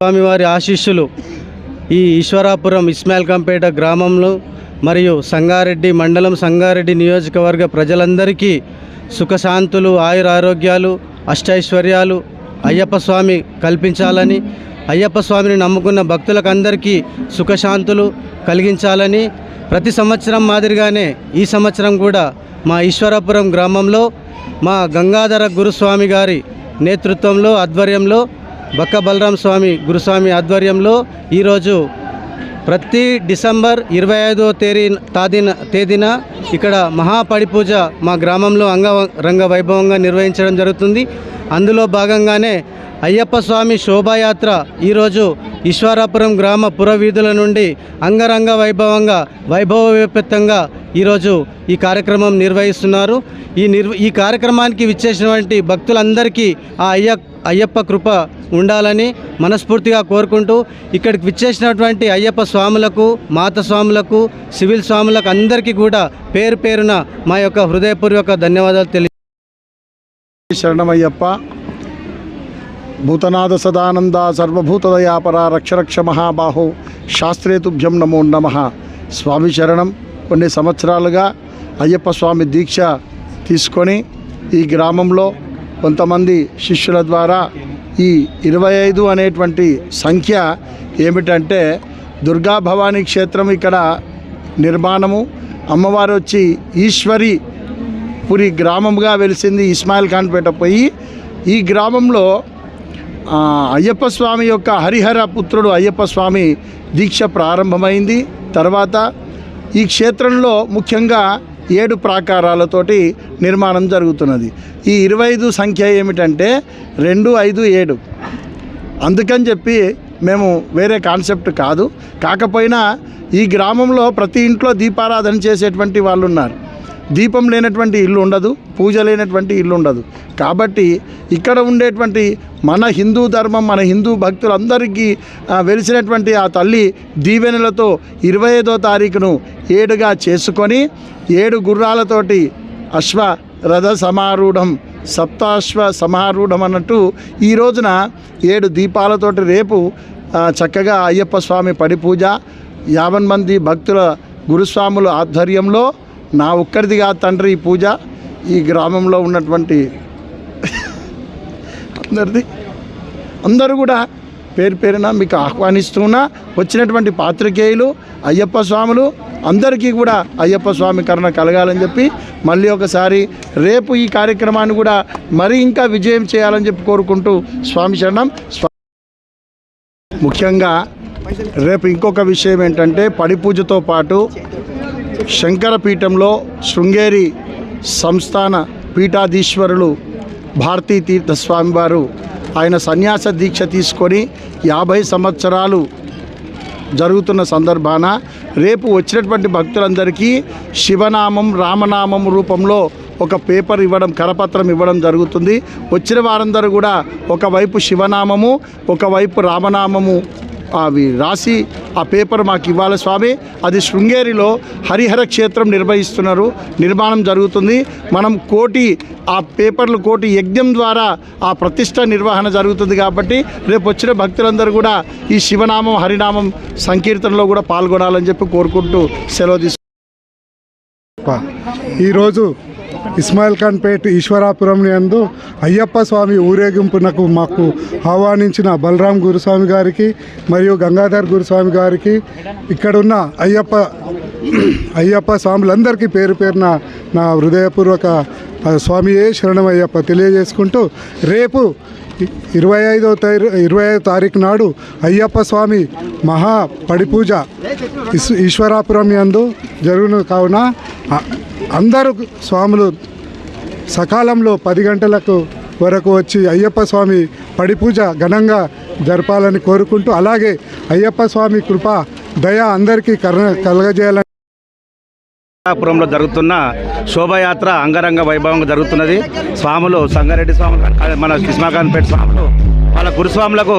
స్వామివారి ఆశీస్సులు ఈ ఈశ్వరాపురం ఇస్మాయిల్ కంపేట గ్రామంలో మరియు సంగారెడ్డి మండలం సంగారెడ్డి నియోజకవర్గ ప్రజలందరికీ సుఖశాంతులు ఆయుర ఆరోగ్యాలు అష్టైశ్వర్యాలు అయ్యప్ప స్వామి కల్పించాలని అయ్యప్ప స్వామిని నమ్ముకున్న భక్తులకందరికీ సుఖశాంతులు కలిగించాలని ప్రతి సంవత్సరం మాదిరిగానే ఈ సంవత్సరం కూడా మా ఈశ్వరాపురం గ్రామంలో మా గంగాధర గురుస్వామి గారి నేతృత్వంలో ఆధ్వర్యంలో బక్క బలరాం స్వామి గురుస్వామి ఆధ్వర్యంలో ఈరోజు ప్రతి డిసెంబర్ ఇరవై ఐదో తేదీ తాదిన తేదీన ఇక్కడ మహాపడిపూజ మా గ్రామంలో అంగ రంగ వైభవంగా నిర్వహించడం జరుగుతుంది. అందులో భాగంగానే అయ్యప్ప స్వామి శోభాయాత్ర ఈరోజు ఈశ్వరాపురం గ్రామ పురవీధుల నుండి అంగరంగ వైభవంగా వైభవోపేతంగా ఈరోజు ఈ కార్యక్రమం నిర్వహిస్తున్నారు. ఈ నిర్వ ఈ కార్యక్రమానికి విచ్చేసినటువంటి భక్తులందరికీ ఆ అయ్య అయ్యప్ప కృప ఉండాలని మనస్ఫూర్తిగా కోరుకుంటూ ఇక్కడికి విచ్చేసినటువంటి అయ్యప్ప స్వాములకు మాత స్వాములకు సివిల్ స్వాములకు అందరికీ కూడా పేరు పేరున మా యొక్క హృదయపూర్వక ధన్యవాదాలు తెలియ శరణమయ్యప్ప. భూతనాథ సదానంద సర్వభూతదయాపర రక్షరక్ష మహాబాహు శాస్త్రేతుభ్యం నమో నమ. స్వామి శరణం. కొన్ని సంవత్సరాలుగా అయ్యప్ప స్వామి దీక్ష తీసుకొని ఈ గ్రామంలో కొంతమంది శిష్యుల ద్వారా ఈ ఇరవై ఐదు అనేటువంటి సంఖ్య ఏమిటంటే దుర్గా భవానీ క్షేత్రం ఇక్కడ నిర్మాణము. అమ్మవారు వచ్చి ఈశ్వరి పురి గ్రామంగా వెలిసింది ఇస్మాయిల్ ఖాన్పేట పోయి. ఈ గ్రామంలో అయ్యప్ప స్వామి యొక్క హరిహర పుత్రుడు అయ్యప్ప స్వామి దీక్ష ప్రారంభమైంది. తర్వాత ఈ క్షేత్రంలో ముఖ్యంగా ఏడు ప్రాకారాలతోటి నిర్మాణం జరుగుతున్నది. ఈ ఇరవై ఐదు సంఖ్య ఏమిటంటే రెండు ఐదు ఏడు. అందుకని చెప్పి మేము వేరే కాన్సెప్ట్ కాదు. కాకపోయినా ఈ గ్రామంలో ప్రతి ఇంట్లో దీపారాధన చేసేటువంటి వాళ్ళు ఉన్నారు దీపం లేనటువంటి ఇల్లు ఉండదు పూజ లేనటువంటి ఇల్లు ఉండదు. కాబట్టి ఇక్కడ ఉండేటువంటి మన హిందూ ధర్మం మన హిందూ భక్తులందరికీ వెలిసినటువంటి ఆ తల్లి దీవెనలతో ఇరవై ఐదో తారీఖును ఏడుగా చేసుకొని ఏడు గుర్రాలతోటి అశ్వ రథ సమారూఢం సప్తాశ్వ సమారూఢం అన్నట్టు ఈ రోజున ఏడు దీపాలతోటి రేపు చక్కగా అయ్యప్ప స్వామి పడి పూజ. యాభై మంది భక్తుల గురుస్వాముల ఆధ్వర్యంలో నా ఒక్కడిదిగా తండ్రి ఈ పూజ. ఈ గ్రామంలో ఉన్నటువంటి అందరిది. అందరూ కూడా పేరు పేరున మీకు ఆహ్వానిస్తున్నా వచ్చినటువంటి పాత్రికేయులు అయ్యప్ప స్వాములు అందరికీ కూడా అయ్యప్ప స్వామి కరుణ కలగాలని చెప్పి మళ్ళీ ఒకసారి రేపు ఈ కార్యక్రమాన్ని కూడా మరి ఇంకా విజయం చేయాలని చెప్పి కోరుకుంటూ స్వామి శరణం. స్వా ముఖ్యంగా రేపు ఇంకొక విషయం ఏంటంటే పడిపూజతో పాటు శంకరపీఠంలో శృంగేరి సంస్థాన పీఠాధీశ్వరులు భారతీ తీర్థ స్వామివారు ఆయన సన్యాస దీక్ష తీసుకొని యాభై సంవత్సరాలు జరుగుతున్న సందర్భాన రేపు వచ్చినటువంటి భక్తులందరికీ శివనామం రామనామం రూపంలో ఒక పేపర్ ఇవ్వడం కరపత్రం ఇవ్వడం జరుగుతుంది. వచ్చిన వారందరూ కూడా ఒకవైపు శివనామము ఒకవైపు రామనామము అవి రాసి ఆ పేపర్ మాకు ఇవ్వాలి స్వామి. అది శృంగేరిలో హరిహర క్షేత్రం నిర్వహిస్తున్నారు. నిర్మాణం జరుగుతుంది. మనం కోటి ఆ పేపర్లు కోటి యజ్ఞం ద్వారా ఆ ప్రతిష్ట నిర్వహణ జరుగుతుంది కాబట్టి రేపు వచ్చిన భక్తులందరూ కూడా ఈ శివనామం హరినామం సంకీర్తనలో కూడా పాల్గొనాలని చెప్పి కోరుకుంటూ సెలవు తీసుకు ఈరోజు ఇస్మాయిల్ ఖాన్ పేట్ ఈశ్వరాపురం నందు అయ్యప్ప స్వామి ఊరేగింపునకు మాకు ఆహ్వానించిన బలరాం గురుస్వామి గారికి మరియు గంగాధర్ గురుస్వామి గారికి ఇక్కడున్న అయ్యప్ప అయ్యప్ప స్వాములందరికీ పేరు పేరున నా హృదయపూర్వక స్వామియే శరణం అయ్యప్ప తెలియజేసుకుంటూ రేపు ఇరవై ఐదో తారీ ఇరవై ఐదో తారీఖు నాడు అయ్యప్ప స్వామి మహా పడిపూజ ఈశ్వరాపురం యందు జరుగును కావున అందరూ స్వాములు సకాలంలో పది గంటలకు వరకు వచ్చి అయ్యప్ప స్వామి పడిపూజ ఘనంగా జరపాలని కోరుకుంటూ అలాగే అయ్యప్ప స్వామి కృప దయ అందరికీ కర కలగజేయాలని పురంలో జరుగుతున్న శోభయాత్ర అంగరంగ వైభవంగా జరుగుతున్నది. స్వాములు సంగారెడ్డి స్వాములు మన కృష్ణాకాంతపేట స్వాములు మన గురుస్వాములకు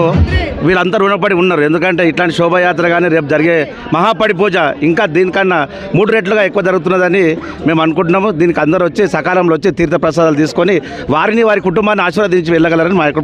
వీళ్ళంతా రుణపడి ఉన్నారు. ఎందుకంటే ఇట్లాంటి శోభయాత్ర కానీ రేపు జరిగే మహాపడి పూజ ఇంకా దీనికన్నా మూడు రెట్లుగా ఎక్కువ జరుగుతున్నదని మేము అనుకుంటున్నాము. దీనికి అందరూ వచ్చి సకాలంలో వచ్చి తీర్థప్రసాదాలు తీసుకొని వారిని వారి కుటుంబాన్ని ఆశీర్వదించి వెళ్ళగలరని మా యొక్క